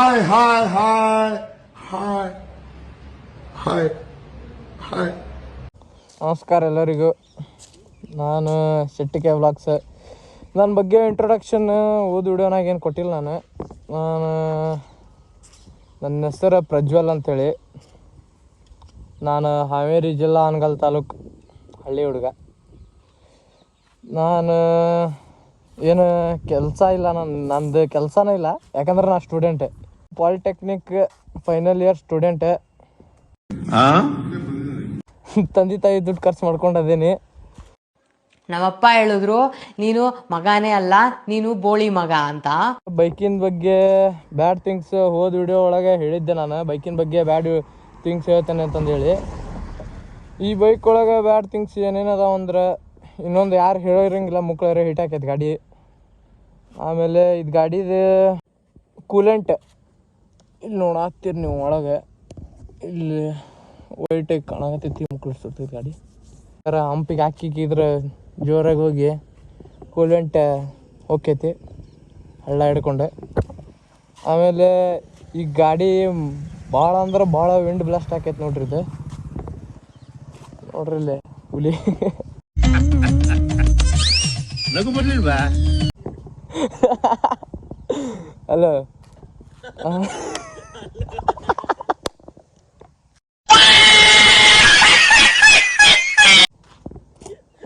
Hi, hi, hi, hi, hi, hi. ನಮಸ್ಕಾರ ಎಲ್ಲರಿಗೂ. ನಾನು ಶೆಟ್ಟಿಕೆ ವ್ಲಾಗ್ಸ್. ನನ್ನ ಬಗ್ಗೆ ಇಂಟ್ರೊಡಕ್ಷನ್ ಓದ್ ವಿಡಿಯೋನಾಗ ಏನು ಕೊಟ್ಟಿಲ್ಲ ನಾನು. ನಾನು ನನ್ನ ಹೆಸರು ಪ್ರಜ್ವಲ್ ಅಂತೇಳಿ. ನಾನು ಹಾವೇರಿ ಜಿಲ್ಲಾ ಅನ್ಗಲ್ ತಾಲೂಕು ಹಳ್ಳಿ ಹುಡುಗ. ನಾನು ಏನು ಕೆಲಸ ಇಲ್ಲ ನನ್ನ ನಂದು ಕೆಲಸನೇ ಇಲ್ಲ. ಯಾಕಂದ್ರೆ ನಾನು student polytechnic final year student. ತಂದೆ ತಾಯಿ ದುಡ್ಡು ಖರ್ಚು ಮಾಡ್ಕೊಂಡದೇನಿ ನಮ್ಮಪ್ಪ ಹೇಳಿದ್ರು ನೀನು ಮಗನೇ ಅಲ್ಲ ನೀನು ಬೋಳಿ ಮಗ ಅಂತ. ಬೈಕಿನ ಬಗ್ಗೆ ಬ್ಯಾಡ್ ಥಿಂಗ್ಸ್ ಹೋದ ವಿಡಿಯೋ ಒಳಗೆ ಹೇಳಿದ್ದೆ ನಾನು. ಬೈಕಿನ ಬಗ್ಗೆ ಬ್ಯಾಡ್ ಥಿಂಗ್ಸ್ ಹೇಳ್ತೇನೆ ಅಂತಂದೇಳಿ. ಈ ಬೈಕ್ ಒಳಗೆ ಬ್ಯಾಡ್ ಥಿಂಗ್ಸ್ ಏನೇನದಾವ ಅಂದ್ರೆ ಇನ್ನೊಂದು ಯಾರು ಹೇಳೋರಂಗಿಲ್ಲ ಮುಕ್ಕಳರೆ ಹಿಟ್ ಹಾಕೈತೆ ಗಾಡಿ. ಆಮೇಲೆ ಇದು ಗಾಡಿದು ಕೂಲೆಂಟ್ ಇಲ್ಲಿ ನೋಡಾತ್ತೀರಿ ನೀವು ಒಳಗೆ. ಇಲ್ಲಿ ವೈಟಾಗಿ ಕಾಣಕತ್ತೈತಿ ಮುಕ್ಳಿಸ್ತೈತಿ ಗಾಡಿ. ಯಾರ ಹಂಪಿಗೆ ಹಾಕಿದ್ರೆ ಜೋರಾಗಿ ಹೋಗಿ ಕೂಲೆಂಟ ಹೋಕೈತಿ ಹಳ್ಳ ಹಿಡ್ಕೊಂಡೆ. ಆಮೇಲೆ ಈ ಗಾಡಿ ಭಾಳ ಅಂದ್ರೆ ಭಾಳ ವಿಂಡ್ ಬ್ಲಾಸ್ಟ್ ಆಕೈತಿ ನೋಡ್ರಿ ಇದು. ನೋಡ್ರಿ ಇಲ್ಲಿ ಹುಲಿ. ಅಲೋ.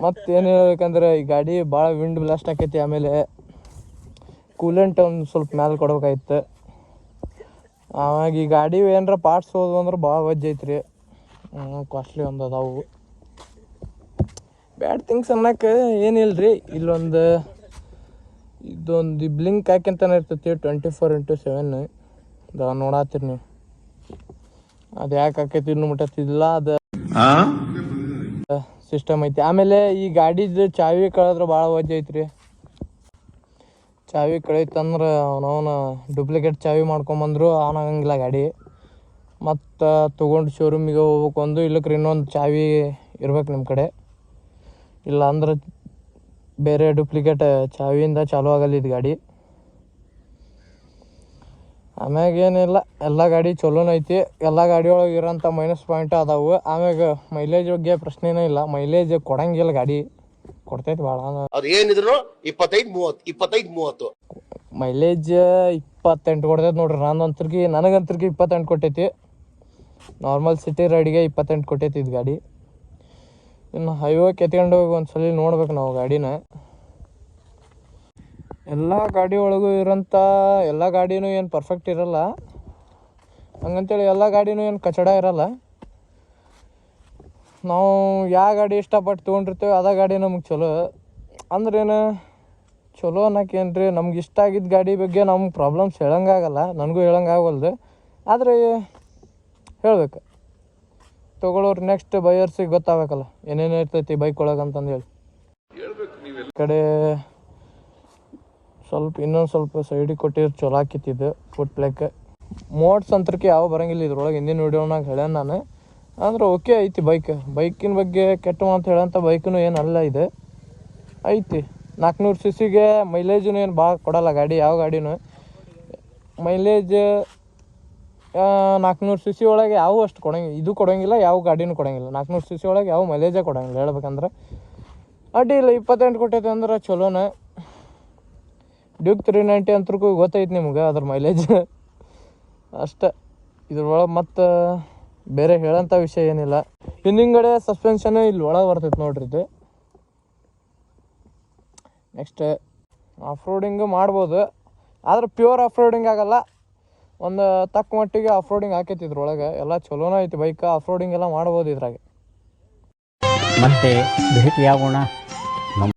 ಮತ್ತೇನು ಹೇಳ್ಬೇಕಂದ್ರೆ, ಈ ಗಾಡಿ ಭಾಳ ವಿಂಡ್ ಬ್ಲಾಸ್ಟ್ ಆಕೈತಿ, ಆಮೇಲೆ ಕೂಲೆಂಟ್ ಒಂದು ಸ್ವಲ್ಪ ಮ್ಯಾಲೆ ಕೊಡ್ಬೇಕಾಯ್ತು ಆವಾಗ ಈ ಗಾಡಿ ಏನರ ಪಾರ್ಟ್ಸ್ ಹೋದ್ವು ಅಂದ್ರೆ ಭಾಳ ವಜ್ಜ ಐತ್ರಿ. ಕಾಸ್ಟ್ಲಿ ಒಂದು ಅದಾವು. ಬ್ಯಾಡ್ ಥಿಂಗ್ಸ್ ಅನ್ನಕ್ಕೆ ಏನಿಲ್ರಿ ಇಲ್ಲೊಂದು ಇದೊಂದು ಬ್ಲಿಂಕ್ ಹಾಕ್ಯಂತಾನೆ ಇರ್ತೈತಿ ಟ್ವೆಂಟಿ ಫೋರ್ ಇಂಟು ಸೆವೆನ್ ಅದ ನೋಡತ್ತೀರಿ ನೀವು. ಅದು ಯಾಕೆ ಆಕೈತಿ ಇನ್ನು ಮುಟ್ಟತ್ತಿಲ್ಲ ಅದು ಸಿಸ್ಟಮ್ ಐತಿ. ಆಮೇಲೆ ಈ ಗಾಡಿದು ಚಾವಿ ಕಳೆದ್ರೆ ಭಾಳ ವಜ್ಜ ಐತ್ರಿ. ಚಾವಿ ಕಳೀತಂದ್ರೆ ಅವನವನ ಡೂಪ್ಲಿಕೇಟ್ ಚಾವಿ ಮಾಡ್ಕೊಂಬಂದ್ರು ಆನ್ ಆಗಂಗಿಲ್ಲ ಗಾಡಿ. ಮತ್ತು ತೊಗೊಂಡು ಶೋರೂಮಿಗೆ ಹೋಗ್ಬೇಕು ಒಂದು ಇಲ್ಲಕ್ರೆ ಇನ್ನೊಂದು ಚಾವಿ ಇರ್ಬೇಕು ನಿಮ್ಮ ಕಡೆ. ಇಲ್ಲ ಅಂದ್ರೆ ಬೇರೆ ಡೂಪ್ಲಿಕೇಟ್ ಚಾವಿಯಿಂದ ಚಾಲೂ ಆಗಲ್ಲ ಇದು ಗಾಡಿ. ಆಮ್ಯಾಗ ಏನಿಲ್ಲ ಎಲ್ಲ ಗಾಡಿ ಚಲೋನ ಐತಿ ಎಲ್ಲ ಗಾಡಿ ಒಳಗೆ ಇರೋಂಥ ಮೈನಸ್ ಪಾಯಿಂಟ್ ಅದಾವು. ಆಮ್ಯಾಗ ಮೈಲೇಜ್ ಬಗ್ಗೆ ಪ್ರಶ್ನೆನೇ ಇಲ್ಲ ಮೈಲೇಜ್ ಕೊಡಂಗಿಲ್ಲ ಗಾಡಿ. ಕೊಡ್ತೈತಿ ಭಾಳ ಅದು ಏನಿದ್ರು ಇಪ್ಪತ್ತೈದು ಮೂವತ್ತು ಇಪ್ಪತ್ತೈದು ಮೂವತ್ತು. ಮೈಲೇಜ್ ಇಪ್ಪತ್ತೆಂಟು ಕೊಡ್ತೈತಿ ನೋಡ್ರಿ ನಾನಂತರ್ಗಿ ನನಗಂತರ್ಗಿ ಇಪ್ಪತ್ತೆಂಟು ಕೊಟ್ಟೈತಿ. ನಾರ್ಮಲ್ ಸಿಟಿ ರೈಡಿಗೆ ಇಪ್ಪತ್ತೆಂಟು ಕೊಟ್ಟೈತಿ ಇದು ಗಾಡಿ. ಇನ್ನು ಹೈವೇ ಕೆತ್ಕೊಂಡು ಹೋಗಿ ಒಂದು ಸಲ ನೋಡ್ಬೇಕು ನಾವು ಗಾಡಿನ. ಎಲ್ಲ ಗಾಡಿ ಒಳಗೂ ಇರೋಂಥ ಎಲ್ಲ ಗಾಡಿನೂ ಏನು ಪರ್ಫೆಕ್ಟ್ ಇರಲ್ಲ. ಹಂಗಂತೇಳಿ ಎಲ್ಲ ಗಾಡಿನೂ ಏನು ಕಚಡ ಇರಲ್ಲ. ನಾವು ಯಾವ ಗಾಡಿ ಇಷ್ಟಪಟ್ಟು ತೊಗೊಂಡಿರ್ತೇವೆ ಅದ ಗಾಡಿ ನಮಗೆ ಚಲೋ. ಅಂದ್ರೇನು ಚಲೋ ಅನ್ನಕ್ಕೇನು ರೀ ನಮ್ಗೆ ಇಷ್ಟ ಆಗಿದ್ದ ಗಾಡಿ ಬಗ್ಗೆ ನಮ್ಗೆ ಪ್ರಾಬ್ಲಮ್ಸ್ ಹೇಳಂಗಾಗಲ್ಲ ನನಗೂ ಹೇಳೋಂಗಾಗಲ್ದು ಆದರೆ ಹೇಳ್ಬೇಕು. ತೊಗೊಳೋರು ನೆಕ್ಸ್ಟ್ ಬೈಯರ್ಸಿಗೆ ಗೊತ್ತಾಗಬೇಕಲ್ಲ ಏನೇನು ಇರ್ತೈತಿ ಬೈಕ್ ಒಳಗೆ ಅಂತಂದು ಹೇಳಿ. ಕಡೆ ಸ್ವಲ್ಪ ಇನ್ನೊಂದು ಸ್ವಲ್ಪ ಸೈಡಿಗೆ ಕೊಟ್ಟಿದ್ರೆ ಚಲೋ ಆಕಿತ್ತಿದ್ದು ಫುಟ್ ಪ್ಲೇಕ್ ಮೋಡ್ಸ್ ಅಂತರ್ಕೆ ಯಾವ ಬರಂಗಿಲ್ಲ ಇದ್ರೊಳಗೆ. ಹಿಂದಿನ ವೀಡಿಯೋನಾಗ ಹೇಳ್ಯಾನ ನಾನು. ಅಂದ್ರೆ ಓಕೆ ಐತಿ ಬೈಕ್ ಬೈಕಿನ ಬಗ್ಗೆ ಕೆಟ್ಟ ಮಾತು ಹೇಳೋಂಥ ಏನು ಅಲ್ಲ ಇದೆ. ಐತಿ. ನಾಲ್ಕುನೂರು ಸಿ ಸಿಗೆ ಮೈಲೇಜೂ ಏನು ಭಾಳ ಕೊಡಲ್ಲ ಗಾಡಿ, ಯಾವ ಗಾಡಿನೂ. ಮೈಲೇಜ್ ನಾಲ್ಕುನೂರು ಸಿ ಸಿ ಒಳಗೆ ಯಾವ ಅಷ್ಟು ಕೊಡಂಗಿಲ್ಲ ಇದು ಕೊಡೋಂಗಿಲ್ಲ, ಯಾವ ಗಾಡಿನೂ ಕೊಡೋಂಗಿಲ್ಲ. ನಾಲ್ಕುನೂರು ಸಿ ಸಿ ಒಳಗೆ ಯಾವ ಮೈಲೇಜೇ ಕೊಡೋಂಗಿಲ್ಲ. ಹೇಳ್ಬೇಕಂದ್ರೆ. ಅಡ್ಡಿ ಇಲ್ಲ ಇಪ್ಪತ್ತೆಂಟು ಕೊಟ್ಟೈತೆ ಅಂದ್ರೆ ಚಲೋನ. ಡ್ಯೂಕ್ ತ್ರೀ ನೈಂಟಿ ಅಂತರ್ಗೂ ಗೊತ್ತೈತೆ ನಿಮ್ಗೆ ಅದ್ರ ಮೈಲೇಜ್ ಅಷ್ಟೇ. ಇದ್ರೊಳಗೆ ಮತ್ತು ಬೇರೆ ಹೇಳೋಂಥ ವಿಷಯ ಏನಿಲ್ಲ. ಹಿಂದಿಂಗಡೆ ಸಸ್ಪೆನ್ಷನ್ ಇಲ್ಲಿ ಒಳಗೆ ಬರ್ತೈತೆ ನೋಡ್ರಿ ಇದು. ನೆಕ್ಸ್ಟ್ ಆಫ್ ರೋಡಿಂಗು ಮಾಡ್ಬೋದು. ಆದ್ರೆ ಪ್ಯೂರ್ ಆಫ್ ರೋಡಿಂಗ್ ಆಗಲ್ಲ. ಒಂದು ತಕ್ಕ ಮಟ್ಟಿಗೆ ಆಫ್ ರೋಡಿಂಗ್ ಹಾಕೈತಿ ಇದ್ರೊಳಗೆ ಎಲ್ಲ ಚಲೋನ ಐತಿ ಬೈಕ್ ಆಫ್ ರೋಡಿಂಗ್ ಎಲ್ಲ ಮಾಡ್ಬೋದು ಇದ್ರಾಗೆ. ಮತ್ತೆ ಭೇಟಿಯಾಗೋಣ.